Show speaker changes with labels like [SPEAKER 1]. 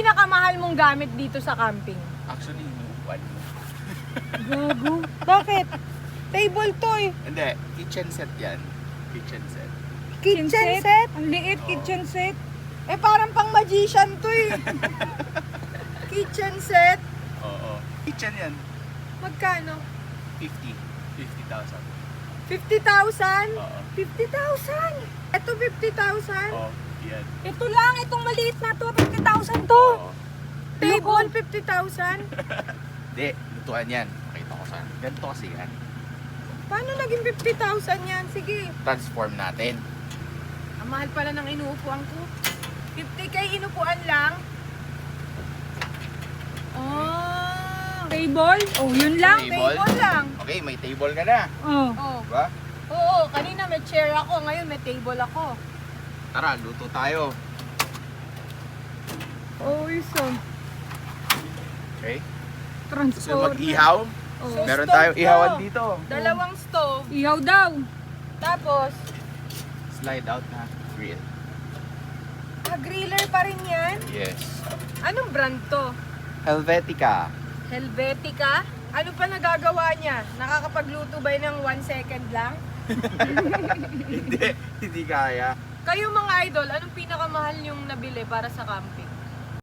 [SPEAKER 1] pinakamahal mong gamit dito sa camping?
[SPEAKER 2] Actually, inuupan mo.
[SPEAKER 1] Gago. Bakit? Table to eh.
[SPEAKER 2] Hindi, kitchen set yan. Kitchen set.
[SPEAKER 1] Kitchen set?
[SPEAKER 3] Ang liit,
[SPEAKER 2] Oo.
[SPEAKER 3] kitchen set.
[SPEAKER 1] Eh parang pang magician to eh. Kitchen set?
[SPEAKER 2] Oo. Kitchen yan.
[SPEAKER 1] Magkano?
[SPEAKER 2] 50. 50,000.
[SPEAKER 1] 50,000?
[SPEAKER 2] Oo.
[SPEAKER 1] 50,000? Ito 50,000?
[SPEAKER 2] Oo. Yan.
[SPEAKER 3] Ito lang, itong maliit na to, 50,000 to.
[SPEAKER 2] Oo.
[SPEAKER 1] Table 50,000?
[SPEAKER 2] Hindi, lutuan yan. Pakita ko saan. Ganito kasi yan.
[SPEAKER 1] Paano naging 50,000 yan? Sige.
[SPEAKER 2] Transform natin.
[SPEAKER 1] Ang mahal pala ng inuupuan ko. 50k inupuan lang. Oh.
[SPEAKER 3] Table? Oh, yun lang.
[SPEAKER 2] Table?
[SPEAKER 1] Table lang.
[SPEAKER 2] Okay, may table ka na.
[SPEAKER 3] Oh.
[SPEAKER 1] Oh.
[SPEAKER 2] Diba?
[SPEAKER 1] Oo, kanina may chair ako, ngayon may table ako.
[SPEAKER 2] Tara, luto tayo.
[SPEAKER 1] Isa.
[SPEAKER 2] Okay? Gusto
[SPEAKER 3] Transport.
[SPEAKER 2] mag-ihaw?
[SPEAKER 3] Oh.
[SPEAKER 2] Meron
[SPEAKER 1] stove
[SPEAKER 2] tayong
[SPEAKER 1] to.
[SPEAKER 2] ihawan dito.
[SPEAKER 1] Dalawang stove.
[SPEAKER 3] Ihaw daw.
[SPEAKER 1] Tapos,
[SPEAKER 2] Slide out na. Grill.
[SPEAKER 1] ah, griller pa rin yan.
[SPEAKER 2] Yes.
[SPEAKER 1] Anong brand to?
[SPEAKER 2] Helvetica.
[SPEAKER 1] Helvetica? Ano pa nagagawa niya? Nakakapagluto ba yun ng one second lang?
[SPEAKER 2] hindi, hindi kaya.
[SPEAKER 1] Kayo mga idol, anong pinakamahal yung nabili para sa camping?